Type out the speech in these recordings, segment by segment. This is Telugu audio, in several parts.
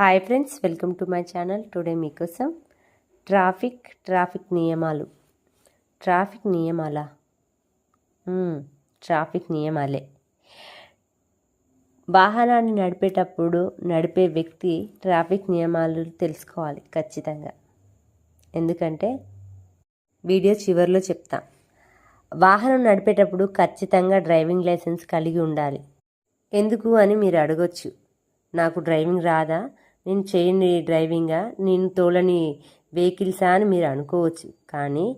Hi friends welcome to my channel today మీకోసం ట్రాఫిక్ ట్రాఫిక్ నియమాలు. ట్రాఫిక్ నియమాలా? Hmm, ట్రాఫిక్ నియమాలే. వాహనాన్ని నడిపేటప్పుడు నడిపే వ్యక్తి ట్రాఫిక్ నియమాలు తెలుసుకోవాలి ఖచ్చితంగా. ఎందుకంటే వీడియో చివరిలో చెప్తా. వాహనం నడిపేటప్పుడు ఖచ్చితంగా డ్రైవింగ్ లైసెన్స్ కలిగి ఉండాలి. ఎందుకు అని మీరు అడగొచ్చు. నాకు డ్రైవింగ్ రాదా? నేను చేయని డ్రైవింగా నేను తోలని వెహికల్సా అని మీరు అనుకోవచ్చు. కానీ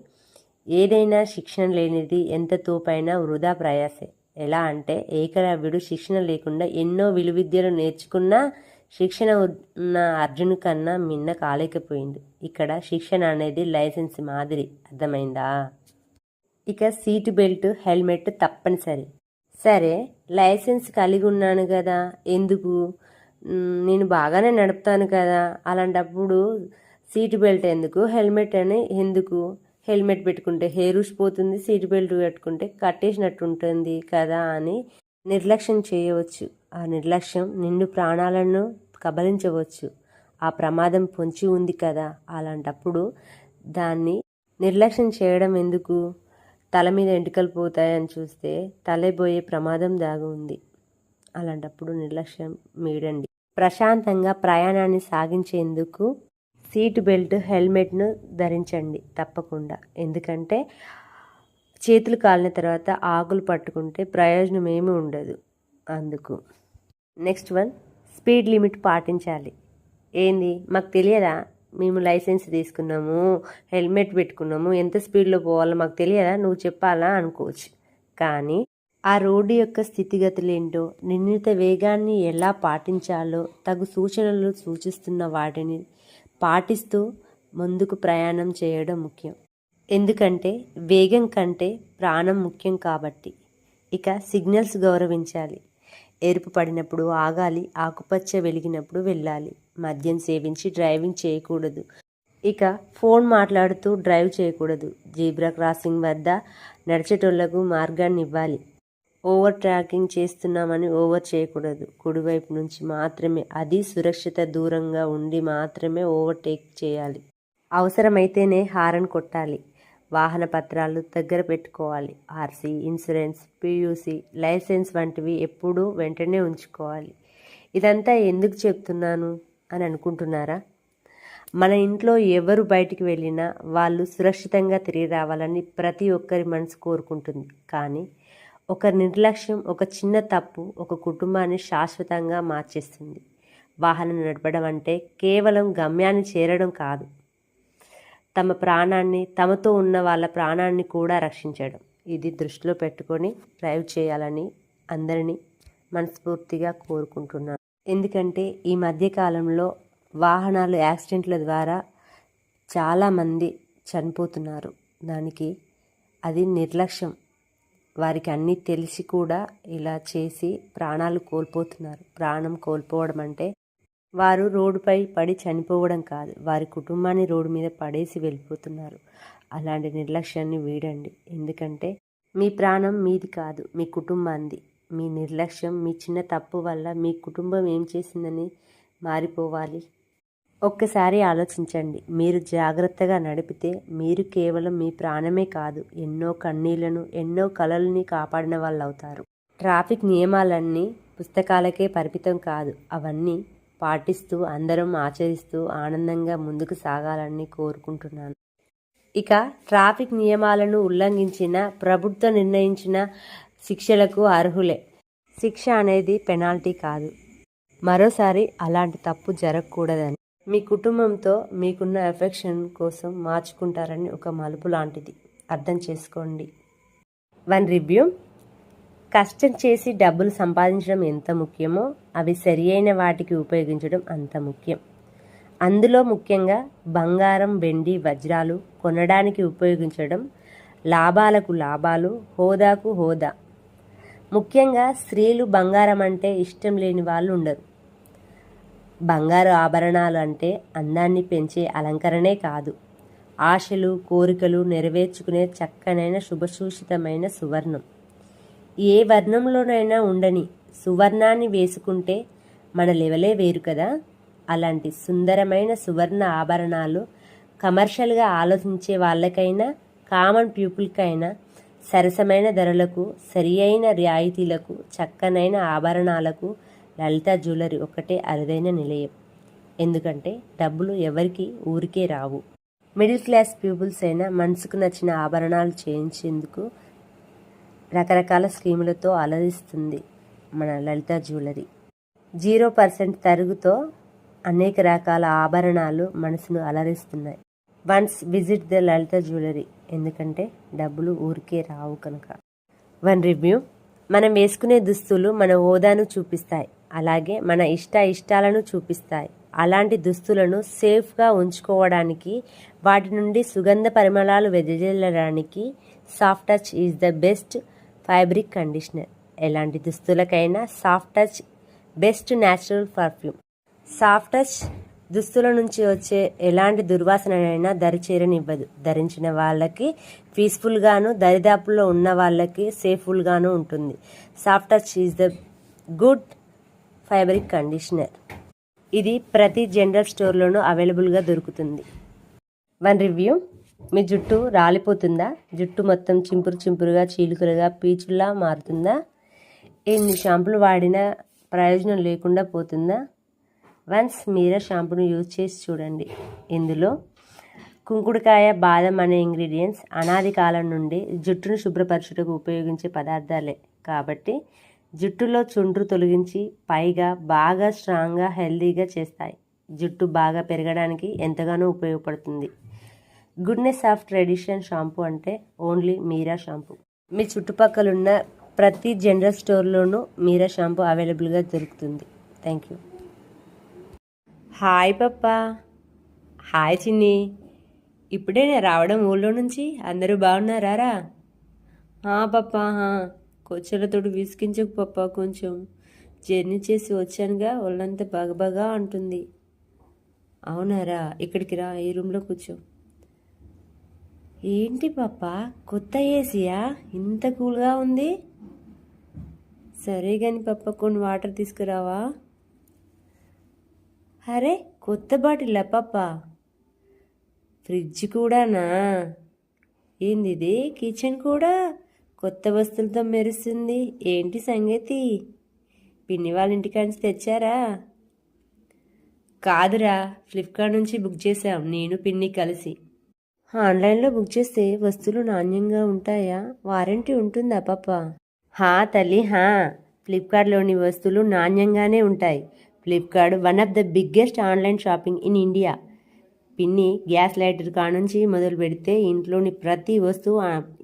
ఏదైనా శిక్షణ లేనిది ఎంత తోపైనా వృధా ప్రయాసే. ఎలా అంటే ఏకలవ్యుడు శిక్షణ లేకుండా ఎన్నో విలువిద్యలు నేర్చుకున్నా శిక్షణ ఉన్న అర్జును కన్నా మిన్న కాలేకపోయింది. ఇక్కడ శిక్షణ అనేది లైసెన్స్ మాదిరి. అర్థమైందా? ఇక సీటు బెల్ట్ హెల్మెట్ తప్పనిసరి. సరే లైసెన్స్ కలిగి ఉన్నాను కదా. ఎందుకు? నేను బాగానే నడుపుతాను కదా. అలాంటప్పుడు సీటు బెల్ట్ ఎందుకు? హెల్మెట్ అని ఎందుకు? హెల్మెట్ పెట్టుకుంటే హెయిర్ పోతుంది సీటు బెల్ట్ పెట్టుకుంటే కట్టేసినట్టు ఉంటుంది కదా అని నిర్లక్ష్యం చేయవచ్చు. ఆ నిర్లక్ష్యం నిండు ప్రాణాలను కబలించవచ్చు. ఆ ప్రమాదం పొంచి ఉంది కదా. అలాంటప్పుడు దాన్ని నిర్లక్ష్యం చేయడం ఎందుకు? తల మీద ఎంటుకలు పోతాయని చూస్తే తలైపోయే ప్రమాదం దాగి ఉంది అలాంటప్పుడు నిర్లక్ష్యం మీడండి. ప్రశాంతంగా ప్రయాణాన్ని సాగించేందుకు సీట్ బెల్ట్ హెల్మెట్ను ధరించండి తప్పకుండా. ఎందుకంటే చేతులు కాలిన తర్వాత ఆకులు పట్టుకుంటే ప్రయోజనం ఏమీ ఉండదు అందుకు. నెక్స్ట్ వన్ స్పీడ్ లిమిట్ పాటించాలి. ఏంది? మాకు తెలియదా? మేము లైసెన్స్ తీసుకున్నాము హెల్మెట్ పెట్టుకున్నాము ఎంత స్పీడ్లో పోవాలో మాకు తెలియదా? నువ్వు చెప్పాలా? అనుకోవచ్చు. కానీ ఆ రోడ్డు యొక్క స్థితిగతులు ఏంటో నిర్ణీత వేగాన్ని ఎలా పాటించాలో తగు సూచనలు సూచిస్తున్న వాటిని పాటిస్తూ ముందుకు ప్రయాణం చేయడం ముఖ్యం. ఎందుకంటే వేగం కంటే ప్రాణం ముఖ్యం కాబట్టి. ఇక సిగ్నల్స్ గౌరవించాలి. ఎరుపు పడినప్పుడు ఆగాలి ఆకుపచ్చ వెలిగినప్పుడు వెళ్ళాలి. మద్యం సేవించి డ్రైవింగ్ చేయకూడదు. ఇక ఫోన్ మాట్లాడుతూ డ్రైవ్ చేయకూడదు. జీబ్రా క్రాసింగ్ వద్ద నడిచేటోళ్ళకు మార్గాన్ని ఇవ్వాలి ఓవర్ ట్రాకింగ్ చేస్తున్నామని ఓవర్ చేయకూడదు. కుడివైపు నుంచి మాత్రమే అది సురక్షిత దూరంగా ఉండి మాత్రమే ఓవర్టేక్ చేయాలి. అవసరమైతేనే హారన్ కొట్టాలి. వాహన పత్రాలు దగ్గర పెట్టుకోవాలి. ఆర్సీ ఇన్సూరెన్స్ పియూసి లైసెన్స్ వంటివి ఎప్పుడూ వెంటనే ఉంచుకోవాలి. ఇదంతా ఎందుకు చెప్తున్నాను అని అనుకుంటున్నారా? మన ఇంట్లో ఎవరు బయటికి వెళ్ళినా వాళ్ళు సురక్షితంగా తిరిగి రావాలని ప్రతి ఒక్కరి మనసు కోరుకుంటుంది. కానీ ఒక నిర్లక్ష్యం ఒక చిన్న తప్పు ఒక కుటుంబాన్ని శాశ్వతంగా మార్చేస్తుంది. వాహనం నడపడం అంటే కేవలం గమ్యాన్ని చేరడం కాదు. తమ ప్రాణాన్ని తమతో ఉన్న వాళ్ళ ప్రాణాన్ని కూడా రక్షించడం. ఇది దృష్టిలో పెట్టుకొని డ్రైవ్ చేయాలని అందరినీ మనస్ఫూర్తిగా కోరుకుంటున్నాను. ఎందుకంటే ఈ మధ్యకాలంలో వాహనాలు యాక్సిడెంట్ల ద్వారా చాలామంది చనిపోతున్నారు. దానికి అది నిర్లక్ష్యం. వారికి అన్నీ తెలిసి కూడా ఇలా చేసి ప్రాణాలు కోల్పోతున్నారు. ప్రాణం కోల్పోవడం అంటే వారు రోడ్డుపై పడి చనిపోవడం కాదు. వారి కుటుంబాన్ని రోడ్డు మీద పడేసి వెళ్ళిపోతున్నారు. అలాంటి నిర్లక్ష్యాన్ని వీడండి. ఎందుకంటే మీ ప్రాణం మీది కాదు మీ కుటుంబాంది మీ నిర్లక్ష్యం మీ చిన్న తప్పు వల్ల మీ కుటుంబం ఏం చేసిందని మారిపోవాలి. ఒక్కసారి ఆలోచించండి. మీరు జాగ్రత్తగా నడిపితే మీరు కేవలం మీ ప్రాణమే కాదు ఎన్నో కన్నీళ్ళను ఎన్నో కలల్ని కాపాడిన వాళ్ళు అవుతారు ట్రాఫిక్ నియమాలన్నీ పుస్తకాలకే పరిమితం కాదు అవన్నీ పాటిస్తూ అందరం ఆచరిస్తూ ఆనందంగా ముందుకు సాగాలని కోరుకుంటున్నాను. ఇక ట్రాఫిక్ నియమాలను ఉల్లంఘించిన ప్రభుత్వం నిర్ణయించిన శిక్షలకు అర్హులే. శిక్ష అనేది పెనాల్టీ కాదు. మరోసారి అలాంటి తప్పు జరగకూడదని. మీ కుటుంబంతో మీకున్న ఎఫెక్షన్ కోసం మార్చుకుంటారని ఒక మలుపు లాంటిది. అర్థం చేసుకోండి. వన్ రివ్యూ కష్టం చేసి డబ్బులు సంపాదించడం ఎంత ముఖ్యమో అవి సరి అయిన వాటికి ఉపయోగించడం అంత ముఖ్యం. అందులో ముఖ్యంగా బంగారం వెండి వజ్రాలు కొనడానికి ఉపయోగించడం లాభాలకు లాభాలు హోదాకు హోదా. ముఖ్యంగా స్త్రీలు బంగారం అంటే ఇష్టం లేని వాళ్ళు ఉండరు. బంగారు ఆభరణాలు అంటే అందాన్ని పెంచే అలంకరణే కాదు. ఆశలు కోరికలు నెరవేర్చుకునే చక్కనైన శుభసూచితమైన సువర్ణం. ఏ వర్ణంలోనైనా ఉండని సువర్ణాన్ని వేసుకుంటే మన లెవలే వేరు కదా? అలాంటి సుందరమైన సువర్ణ ఆభరణాలు కమర్షియల్గా ఆలోచించే వాళ్ళకైనా కామన్ పీపుల్కైనా సరసమైన ధరలకు సరి అయిన రియాయితీలకు చక్కనైన ఆభరణాలకు లలిత జ్యువెలరీ ఒకటే అరుదైన నిలయం. ఎందుకంటే డబ్బులు ఎవరికి ఊరికే రావు. మిడిల్ క్లాస్ పీపుల్స్ అయినా మనసుకు నచ్చిన ఆభరణాలు చేయించేందుకు రకరకాల స్కీములతో అలరిస్తుంది మన లలిత జ్యువెలరీ. జీరో పర్సెంట్ తరుగుతో అనేక రకాల ఆభరణాలు మనసును అలరిస్తున్నాయి. Once visit the Lalitha jewellery. ఎందుకంటే డబ్బులు ఊరికే రావు కనుక. One review. మనం వేసుకునే దుస్తులు మన హోదాను చూపిస్తాయి. అలాగే మన ఇష్ట ఇష్టాలను చూపిస్తాయి. అలాంటి దుస్తులను సేఫ్గా ఉంచుకోవడానికి వాటి నుండి సుగంధ పరిమళాలు వెదజల్లడానికి soft touch is the best fabric conditioner. ఎలాంటి దుస్తులకైనా soft touch best natural perfume. Soft touch దుస్తుల నుంచి వచ్చే ఎలాంటి దుర్వాసనైనా దరిచేరనివ్వదు. ధరించిన వాళ్ళకి పీస్ఫుల్గాను దరిదాపుల్లో ఉన్న వాళ్ళకి సేఫ్ఫుల్గాను ఉంటుంది. Soft touch is the good fabric conditioner. ఇది ప్రతి జనరల్ స్టోర్లోనూ అవైలబుల్గా దొరుకుతుంది. One review. మీ జుట్టు రాలిపోతుందా? జుట్టు మొత్తం చింపురు చింపురుగా చీలుకలుగా పీచుల్లా మారుతుందా? ఎన్ని షాంపులు వాడినా ప్రయోజనం లేకుండా పోతుందా? వన్స్ మీర షాంపూను యూజ్ చేసి చూడండి. ఇందులో కుంకుడుకాయ బాదం అనే ఇంగ్రీడియంట్స్ అనాది కాలం నుండి జుట్టును శుభ్రపరచుటకు ఉపయోగించే పదార్థాలే. కాబట్టి జుట్టులో చుండ్రు తొలగించి పైగా బాగా స్ట్రాంగ్గా హెల్దీగా చేస్తాయి. జుట్టు బాగా పెరగడానికి ఎంతగానో ఉపయోగపడుతుంది. గుడ్నెస్ ఆఫ్ ట్రెడిషన్ షాంపూ అంటే ఓన్లీ మీరా షాంపూ. మీ చుట్టుపక్కలున్న ప్రతి జనరల్ స్టోర్లోనూ మీరా షాంపూ అవైలబుల్గా దొరుకుతుంది. Thank you. Hi papa. Hi Chinni. ఇప్పుడే నేను రావడం ఊళ్ళో నుంచి అందరూ బాగున్నారా పప్పా కొచ్చలతోడు విసికించకు పప్ప కొంచెం జర్నీ చేసి వచ్చానుగా ఒళ్ళంతా బగబగా అంటుంది. అవునారా ఇక్కడికి రా ఈ రూమ్లో కూర్చో. ఏంటి పాప కొత్త ఏసీయా? ఇంత కూల్గా ఉంది. సరే కానీ పప్ప కొన్ని వాటర్ తీసుకురావా? అరే కొత్త బాటిల్ పాప ఫ్రిడ్జ్ కూడానా? ఏంది ఇది కిచెన్ కూడా? కొత్త వస్తువులతో మెరుస్తుంది ఏంటి సంగతి? పిన్ని వాళ్ళ ఇంటికాంచి తెచ్చారా? కాదురా ఫ్లిప్కార్ట్ నుంచి బుక్ చేసాం నేను పిన్ని కలిసి. ఆన్లైన్లో బుక్ చేస్తే వస్తువులు నాణ్యంగా ఉంటాయా? వారంటీ ఉంటుందా పాప? హా తల్లి హా. ఫ్లిప్కార్ట్లోని వస్తువులు నాణ్యంగానే ఉంటాయి. Flipkart one of the biggest online shopping in India. పిన్ని గ్యాస్ లైటర్ కానుంచి మొదలు పెడితే ఇంట్లోని ప్రతి వస్తువు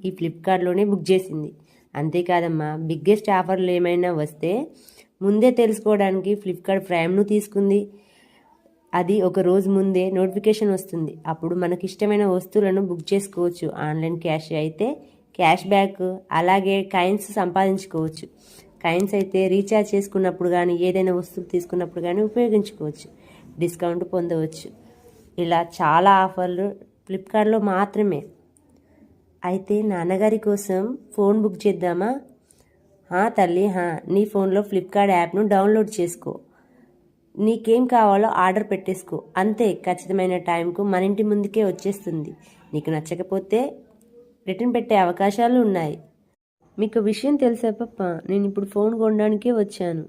ఈ ఫ్లిప్కార్ట్లోనే బుక్ చేసింది. అంతేకాదమ్మా బిగ్గెస్ట్ ఆఫర్లు ఏమైనా వస్తే ముందే తెలుసుకోవడానికి ఫ్లిప్కార్ట్ ప్రైమ్ను తీసుకుంది. అది ఒక రోజు ముందే నోటిఫికేషన్ వస్తుంది. అప్పుడు మనకి ఇష్టమైన వస్తువులను బుక్ చేసుకోవచ్చు. ఆన్లైన్ క్యాష్ అయితే క్యాష్ బ్యాక్ అలాగే కాయిన్స్ సంపాదించుకోవచ్చు. కాయిన్స్ అయితే రీఛార్జ్ చేసుకున్నప్పుడు కానీ ఏదైనా వస్తువు తీసుకున్నప్పుడు కానీ ఉపయోగించుకోవచ్చు. డిస్కౌంట్ పొందవచ్చు. ఇలా చాలా ఆఫర్లు. ఫ్లిప్కార్ట్లో మాత్రమే. అయితే నాన్నగారి కోసం ఫోన్ బుక్ చేద్దామా? తల్లి హా. నీ ఫోన్లో ఫ్లిప్కార్ట్ యాప్ను డౌన్లోడ్ చేసుకో. నీకేం కావాలో ఆర్డర్ పెట్టేసుకో. అంతే ఖచ్చితమైన టైంకు మన ఇంటి ముందుకే వచ్చేస్తుంది. నీకు నచ్చకపోతే రిటర్న్ పెట్టే అవకాశాలు ఉన్నాయి. మీకు విషయం తెలుసా పప్ప? నేను ఇప్పుడు ఫోన్ కొనడానికే వచ్చాను.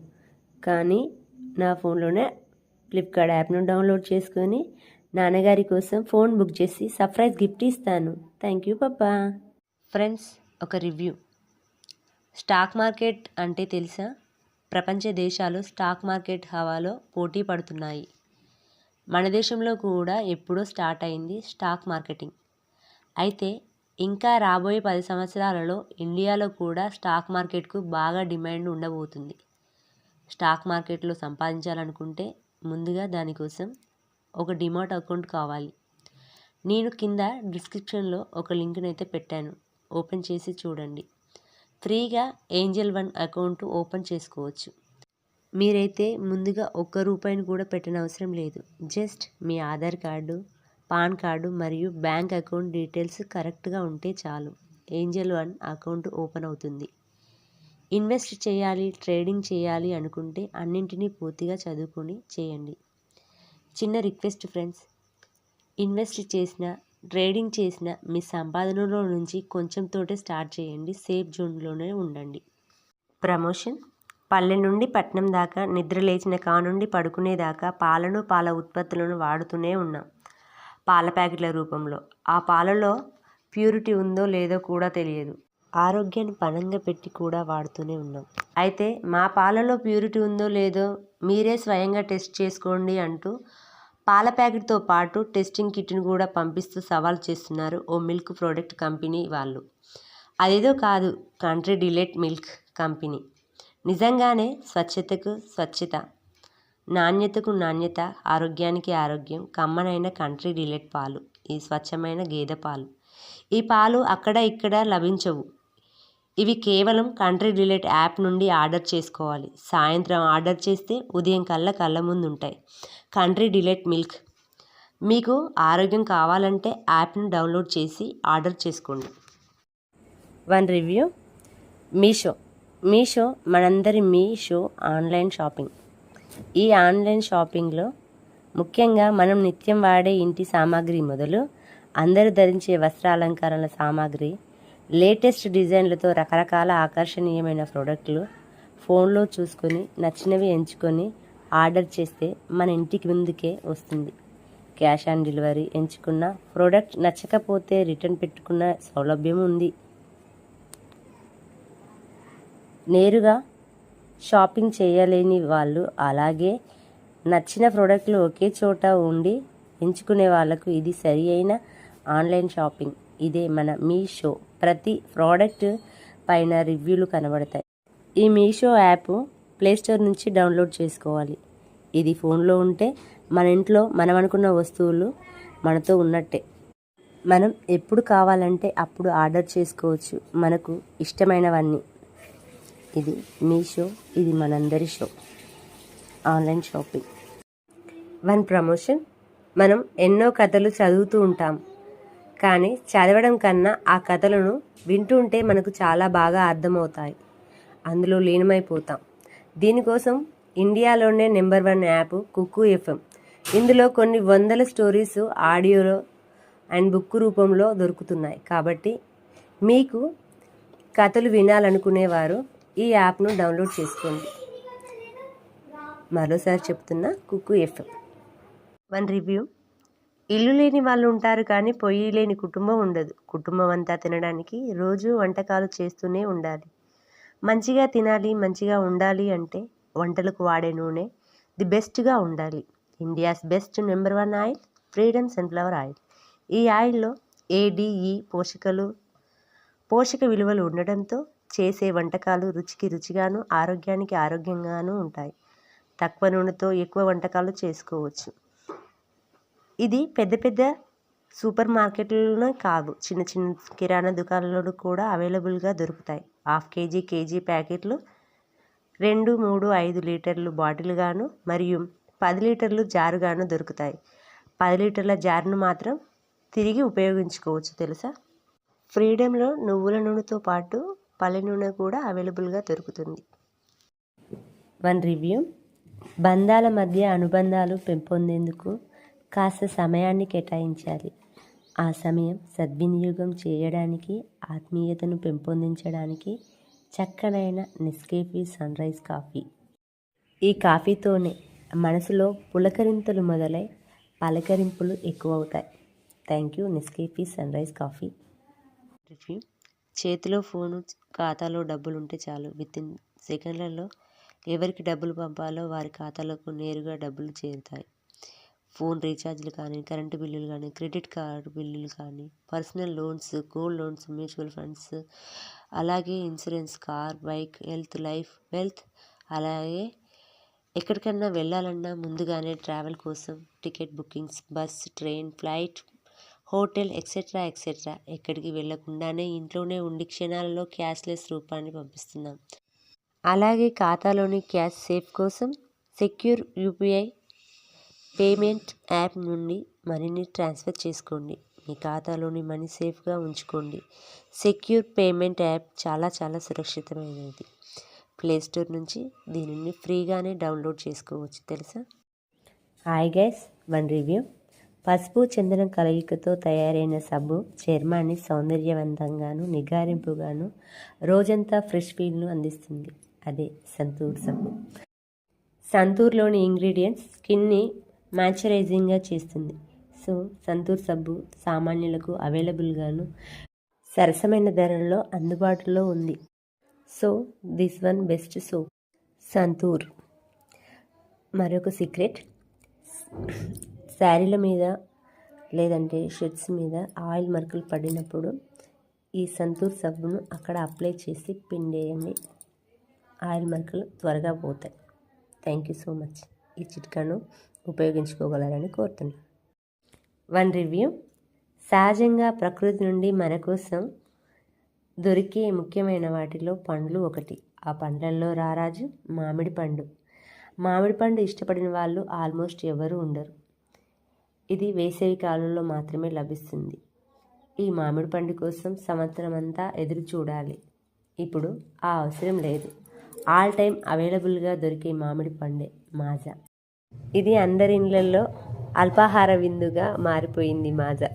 కానీ నా ఫోన్లోనే ఫ్లిప్కార్ట్ యాప్ను డౌన్లోడ్ చేసుకొని నాన్నగారి కోసం ఫోన్ బుక్ చేసి సర్ప్రైజ్ గిఫ్ట్ ఇస్తాను. Thank you papa. ఫ్రెండ్స్ ఒక రివ్యూ. స్టాక్ మార్కెట్ అంటే తెలుసా? ప్రపంచ దేశాలు స్టాక్ మార్కెట్ హవాలో పోటీ పడుతున్నాయి. మన దేశంలో కూడా ఎప్పుడో స్టార్ట్ అయింది స్టాక్ మార్కెటింగ్. అయితే ఇంకా రాబోయే పది సంవత్సరాలలో ఇండియాలో కూడా స్టాక్ మార్కెట్కు బాగా డిమాండ్ ఉండబోతుంది. స్టాక్ మార్కెట్లో సంపాదించాలనుకుంటే ముందుగా దానికోసం ఒక డిమాట్ అకౌంట్ కావాలి. నేను కింద డిస్క్రిప్షన్లో ఒక లింక్ని అయితే పెట్టాను. ఓపెన్ చేసి చూడండి. ఫ్రీగా ఏంజల్ వన్ అకౌంట్ ఓపెన్ చేసుకోవచ్చు. మీరైతే ముందుగా ఒక్క రూపాయిని కూడా పెట్టనవసరం లేదు. జస్ట్ మీ ఆధార్ కార్డు పాన్ కార్డు మరియు బ్యాంక్ అకౌంట్ డీటెయిల్స్ కరెక్ట్గా ఉంటే చాలు. ఏంజల్ వన్ అకౌంట్ ఓపెన్ అవుతుంది. ఇన్వెస్ట్ చేయాలి ట్రేడింగ్ చేయాలి అనుకుంటే అన్నింటినీ పూర్తిగా చదువుకొని చేయండి. చిన్న రిక్వెస్ట్ ఫ్రెండ్స్. ఇన్వెస్ట్ చేసిన ట్రేడింగ్ చేసిన మీ సంపాదనలో నుంచి కొంచెంతోటే స్టార్ట్ చేయండి. సేఫ్ జోన్లోనే ఉండండి. ప్రమోషన్? పల్లె నుండి పట్నం దాకా నిద్ర లేచిన కా నుండి పడుకునేదాకా పాలను పాల ఉత్పత్తులను వాడుతూనే ఉన్నాం. పాల ప్యాకెట్ల రూపంలో. ఆ పాలలో ప్యూరిటీ ఉందో లేదో కూడా తెలియదు. ఆరోగ్యాన్ని పణంగా పెట్టి కూడా వాడుతూనే ఉన్నాం. అయితే మా పాలలో ప్యూరిటీ ఉందో లేదో మీరే స్వయంగా టెస్ట్ చేసుకోండి అంటూ పాల ప్యాకెట్తో పాటు టెస్టింగ్ కిట్ను కూడా పంపిస్తూ సవాల్ చేస్తున్నారు ఓ మిల్క్ ప్రోడక్ట్ కంపెనీ వాళ్ళు. అదేదో కాదు కంట్రీ డిలైట్ మిల్క్ కంపెనీ. నిజంగానే స్వచ్ఛతకు స్వచ్ఛత నాణ్యతకు నాణ్యత ఆరోగ్యానికి ఆరోగ్యం కమ్మనైన కంట్రీ డిలైట్ పాలు ఈ స్వచ్ఛమైన గేదె పాలు. ఈ పాలు అక్కడ ఇక్కడ లభించవు. ఇవి కేవలం కంట్రీ డిలైట్ యాప్ నుండి ఆర్డర్ చేసుకోవాలి. సాయంత్రం ఆర్డర్ చేస్తే ఉదయం కల్లా కళ్ళ ముందు ఉంటాయి కంట్రీ డిలైట్ మిల్క్. మీకు ఆరోగ్యం కావాలంటే యాప్ను డౌన్లోడ్ చేసి ఆర్డర్ చేసుకోండి. One review. మీషో. మీషో మనందరి మీషో ఆన్లైన్ షాపింగ్. ఈ ఆన్లైన్ షాపింగ్లో ముఖ్యంగా మనం నిత్యం వాడే ఇంటి సామాగ్రి మొదలు అందరూ ధరించే వస్త్రాలంకరణల సామాగ్రి లేటెస్ట్ డిజైన్లతో రకరకాల ఆకర్షణీయమైన ప్రోడక్ట్లు ఫోన్లో చూసుకొని నచ్చినవి ఎంచుకొని ఆర్డర్ చేస్తే మన ఇంటికి ముందుకే వస్తుంది. క్యాష్ ఆన్ డెలివరీ ఎంచుకున్న ప్రోడక్ట్ నచ్చకపోతే రిటర్న్ పెట్టుకున్న సౌలభ్యం ఉంది. నేరుగా షాపింగ్ చేయలేని వాళ్ళు అలాగే నచ్చిన ప్రోడక్ట్లు ఒకే చోట ఉండి ఎంచుకునే వాళ్ళకు ఇది సరి అయిన ఆన్లైన్ షాపింగ్. ఇదే మన మీషో. ప్రతి ప్రోడక్ట్ పైన రివ్యూలు కనబడతాయి. ఈ మీషో యాప్ ప్లేస్టోర్ నుంచి డౌన్లోడ్ చేసుకోవాలి. ఇది ఫోన్లో ఉంటే మన ఇంట్లో మనం అనుకున్న వస్తువులు మనతో ఉన్నట్టే. మనం ఎప్పుడు కావాలంటే అప్పుడు ఆర్డర్ చేసుకోవచ్చు. మనకు ఇష్టమైనవన్నీ. ఇది మీ షో ఇది మనందరి show. Online shopping. One promotion. మనం ఎన్నో కథలు చదువుతూ ఉంటాం. కానీ చదవడం కన్నా ఆ కథలను వింటుంటే మనకు చాలా బాగా అర్థమవుతాయి. అందులో లీనమైపోతాం. దీనికోసం ఇండియాలోనే number one app Kuku FM. ఇందులో కొన్ని వందల స్టోరీస్ ఆడియోలో అండ్ బుక్ రూపంలో దొరుకుతున్నాయి. కాబట్టి మీకు కథలు వినాలనుకునేవారు ఈ యాప్ను డౌన్లోడ్ చేసుకోండి. మరోసారి చెప్తున్నా కుక్కు ఎఫ్ఎం. One review. ఇల్లు లేని వాళ్ళు ఉంటారు కానీ పొయ్యి లేని కుటుంబం ఉండదు. కుటుంబం అంతా తినడానికి రోజు వంటకాలు చేస్తూనే ఉండాలి. మంచిగా తినాలి మంచిగా ఉండాలి అంటే వంటలకు వాడే నూనె ది బెస్ట్గా ఉండాలి. India's best number one oil Freedom sunflower oil. ఈ ఆయిల్లో ఏడిఈ పోషకలు పోషక విలువలు ఉండడంతో చేసే వంటకాలు రుచికి రుచిగాను ఆరోగ్యానికి ఆరోగ్యంగాను ఉంటాయి. తక్కువ నూనెతో ఎక్కువ వంటకాలు చేసుకోవచ్చు. ఇది పెద్ద పెద్ద సూపర్ మార్కెట్లలోనే కాదు చిన్న చిన్న కిరాణా దుకాణాలలో కూడా అవైలబుల్గా దొరుకుతాయి. హాఫ్ కేజీ కేజీ ప్యాకెట్లు రెండు మూడు ఐదు లీటర్లు బాటిల్గాను మరియు పది లీటర్లు జారుగాను దొరుకుతాయి. పది లీటర్ల జారును మాత్రం తిరిగి ఉపయోగించుకోవచ్చు తెలుసా? ఫ్రీడంలో నువ్వుల నూనెతో పాటు పల్లె నూనె కూడా అవైలబుల్గా దొరుకుతుంది. One review. బంధాల మధ్య అనుబంధాలు పెంపొందేందుకు కాస్త సమయాన్ని కేటాయించాలి. ఆ సమయం సద్వినియోగం చేయడానికి ఆత్మీయతను పెంపొందించడానికి చక్కనైన నెస్కేఫీ సన్రైజ్ కాఫీ. ఈ కాఫీతోనే మనసులో పులకరింతలు మొదలై పలకరింపులు ఎక్కువ అవుతాయి thank you Nescafe sunrise coffee. Review చేతిలో ఫోను ఖాతాలో డబ్బులు ఉంటే చాలు. విత్ ఇన్ సెకండ్లలో ఎవరికి డబ్బులు పంపాలో వారి ఖాతాలకు నేరుగా డబ్బులు చేరుతాయి. ఫోన్ రీఛార్జ్లు కానీ కరెంటు బిల్లులు కానీ క్రెడిట్ కార్డు బిల్లులు కానీ personal loans gold loans mutual funds అలాగే insurance car bike health life wealth అలాగే ఎక్కడికన్నా వెళ్ళాలన్నా ముందుగానే ట్రావెల్ కోసం ticket bookings bus train flight hotel etcetera etcetera ఎక్కడికి వెళ్ళకుండానే ఇంట్లోనే ఉండి క్షణాలలో క్యాష్లెస్ రూపాన్ని పంపిస్తున్నాం. అలాగే ఖాతాలోని క్యాష్ సేఫ్ కోసం సెక్యూర్ యూపీఐ పేమెంట్ యాప్ నుండి మనీని ట్రాన్స్ఫర్ చేసుకోండి. మీ ఖాతాలోని మనీ సేఫ్గా ఉంచుకోండి. సెక్యూర్ పేమెంట్ యాప్ చాలా చాలా సురక్షితమైనది. ప్లేస్టోర్ నుంచి దీనిని ఫ్రీగానే డౌన్లోడ్ చేసుకోవచ్చు. తెలుసా? Hi guys one review. పసుపు చందనం కలయికతో తయారైన సబ్బు చర్మాన్ని సౌందర్యవంతంగాను నిగారింపుగాను రోజంతా ఫ్రెష్ ఫీల్ను అందిస్తుంది. అదే సంతూర్ సబ్బు. సంతూర్లోని ఇంగ్రీడియంట్స్ స్కిన్ని మ్యాచరైజింగ్గా చేస్తుంది. సో సంతూర్ సబ్బు సామాన్యులకు అవైలబుల్గాను సరసమైన ధరల్లో అందుబాటులో ఉంది. So this one best soap. Santoor. మరొక సీక్రెట్. శారీల మీద లేదంటే షర్ట్స్ మీద ఆయిల్ మరకలు పడినప్పుడు ఈ సంతూర్ సబ్బును అక్కడ అప్లై చేసి పిండేయండి ఆయిల్ మరకలు త్వరగా పోతాయి. Thank you so much. ఈ చిట్కాను ఉపయోగించుకోగలరని కోరుతున్నాను. One review. సహజంగా ప్రకృతి నుండి మన కోసం దొరికే ముఖ్యమైన వాటిలో పండ్లు ఒకటి. ఆ పండ్లల్లో రారాజు మామిడి పండు. మామిడి పండు ఇష్టపడిన వాళ్ళు ఆల్మోస్ట్ ఎవరు ఉండరు. ఇది వేసవి కాలంలో మాత్రమే లభిస్తుంది. ఈ మామిడి పండు కోసం సంవత్సరం అంతా ఎదురు చూడాలి. ఇప్పుడు ఆ అవసరం లేదు. ఆల్ టైం అవైలబుల్గా దొరికే మామిడి పండే మాజా. ఇది అందరి ఇళ్ళల్లో అల్పాహార విందుగా మారిపోయింది మాజా.